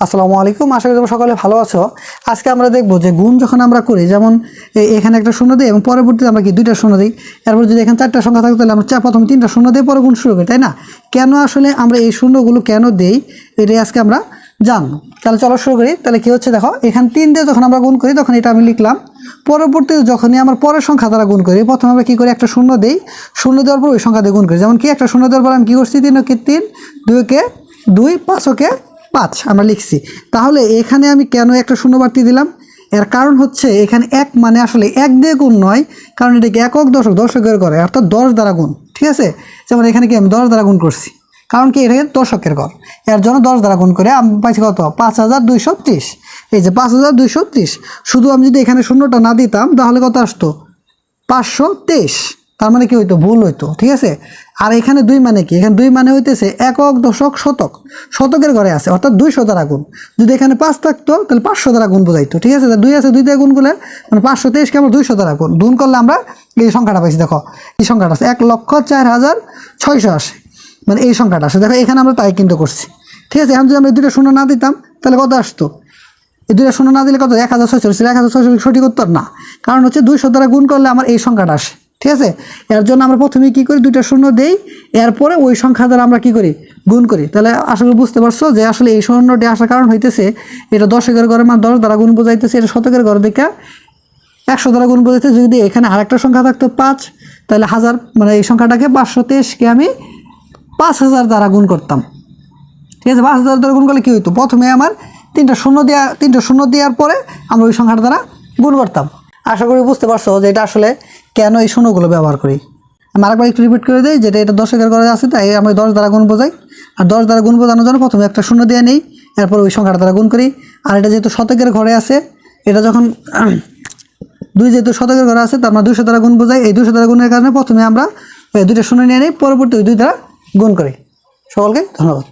আসসালামু আলাইকুম। আশা করি তোমরা সকলে ভালো আছো। আজকে আমরা দেখব যে গুণ যখন আমরা করি, যেমন এখানে একটা শূন্য দিই এবং পরবর্তীতে আমরা কি দুইটা শূন্য দিই? এরপর যদি এখানে চারটা সংখ্যা থাকে, তাহলে আমরা চা- প্রথম তিনটা শূন্য দিয়ে পরে গুণ শুরু করি, তাই না? কেন আসলে আমরা এই শূন্যগুলো কেন দেই? এটাই আজকে আমরা জানব। তাহলে চলো শুরু করি। তাহলে কি হচ্ছে দেখো, এখানে তিন দিয়ে যখন আমরা গুণ করি, তখন এটা আমি লিখলাম। পরবর্তীতে যখনই আমার পরের সংখ্যা দ্বারা গুণ করি, প্রথমে আমরা কী করি? একটা শূন্য দিই। শূন্য দেওয়ার পর ওই সংখ্যা দিয়ে গুণ করি। যেমন কি একটা শূন্য দেওয়ার পর আমি কী করছি? তিন ওকে তিন দুইকে দুই, পাঁচ ওকে পাঁচ, আমরা লিখছি। তাহলে এখানে আমি কেন একটা শূন্য বাড়তি দিলাম? এর কারণ হচ্ছে এখানে এক মানে আসলে এক দিয়ে গুণ নয়, কারণ এটাকে একক দশক, দশকের করে অর্থাৎ দশ দ্বারা গুণ, ঠিক আছে? যেমন এখানে কি আমি দশ দ্বারা গুণ করছি, কারণ কি এটাকে দশকের ঘর এর জন্য দশ দ্বারা গুণ করে আমি পাইছি কত? পাঁচ হাজার দুইশো ত্রিশ। এই যে পাঁচ হাজার দুইশো ত্রিশ, শুধু আমি যদি এখানে শূন্যটা না দিতাম, তাহলে কত আসতো? পাঁচশো তেইশ। তার মানে কি হইতো? ভুল হইতো, ঠিক আছে? আর এখানে দুই মানে কি? এখানে দুই মানে হইতেছে একক, দশক, শতক। শতকের ঘরে আছে, অর্থাৎ দুইশো দ্বারা গুণ। যদি এখানে পাঁচ থাকতো, তাহলে পাঁচশো দ্বারা গুণ বোঝাইতো, ঠিক আছে? দুই আছে দুই দিয়ে গুণ করলে মানে পাঁচশো তেইশকে আমরা দুইশো দ্বারা গুণ। গুণ করলে আমরা এই সংখ্যাটা পাইছি, দেখো। এই সংখ্যাটা আছে এক লক্ষ চার হাজার ছয়শো আসে মানে এই সংখ্যাটা আসে দেখো, এখানে আমরা তাই কিন্তু করছি। ঠিক আছে? এখন যদি আমরা দুটো শূন্য না দিতাম, তাহলে কত আসতো? এই দুটো শূন্য না দিলে কত? এক হাজার ছয়শো এক হাজার ছয়শো সঠিক উত্তর না। কারণ হচ্ছে দুইশো দ্বারা গুণ করলে আমার এই সংখ্যাটা আসে। ঠিক আছে? এর জন্য আমরা প্রথমে কী করি? দুইটা শূন্য দেই, এরপরে ওই সংখ্যা দ্বারা আমরা কী করি? গুণ করি। তাহলে আসলে বুঝতে পারছ যে আসলে এই শূন্যটি আসার কারণ হইতেছে, এটা দশকের ঘরে মানে দশ দ্বারা গুণ বোঝাইতেছে, এটা শতকের ঘর দেখে। একশো দ্বারা গুণ বোঝাইতে যদি এখানে আরেকটা সংখ্যা থাকতো পাঁচ, তাহলে হাজার মানে এই সংখ্যাটাকে পাঁচশো তেইশকে আমি পাঁচ হাজার দ্বারা গুণ করতাম। ঠিক আছে? পাঁচ হাজার দ্বারা গুণ করলে কী হইতো? প্রথমে আমার তিনটা শূন্য দেওয়া তিনটা শূন্য দেওয়ার পরে আমরা ওই সংখ্যাটা দ্বারা গুণ করতাম। আশা করি বুঝতে পারছ যে এটা আসলে কেন এই শূন্যগুলো ব্যবহার করি? আমি আরেকবার একটু রিপিট করে দিই, যেটা এটা দশ দশকের ঘরে আছে, তাই আমি দশ দ্বারা গুণ বোঝাই। আর দশ দ্বারা গুণ বোঝানোর জন্য প্রথমে একটা শূন্য দিয়ে নিই, এরপর ওই সংখ্যাটা দ্বারা গুণ করি। আর এটা যেহেতু শতকের ঘরে আছে, এটা যখন দুই যেহেতু শতকের ঘরে আছে, তার মানে দুইশো দ্বারা গুণ বোঝাই। এই দুইশো দ্বারা গুণের কারণে প্রথমে আমরা দুইটা শূন্য নিয়ে নিই, পরবর্তী ওই দুই দ্বারা গুণ করি। সকলকে ধন্যবাদ।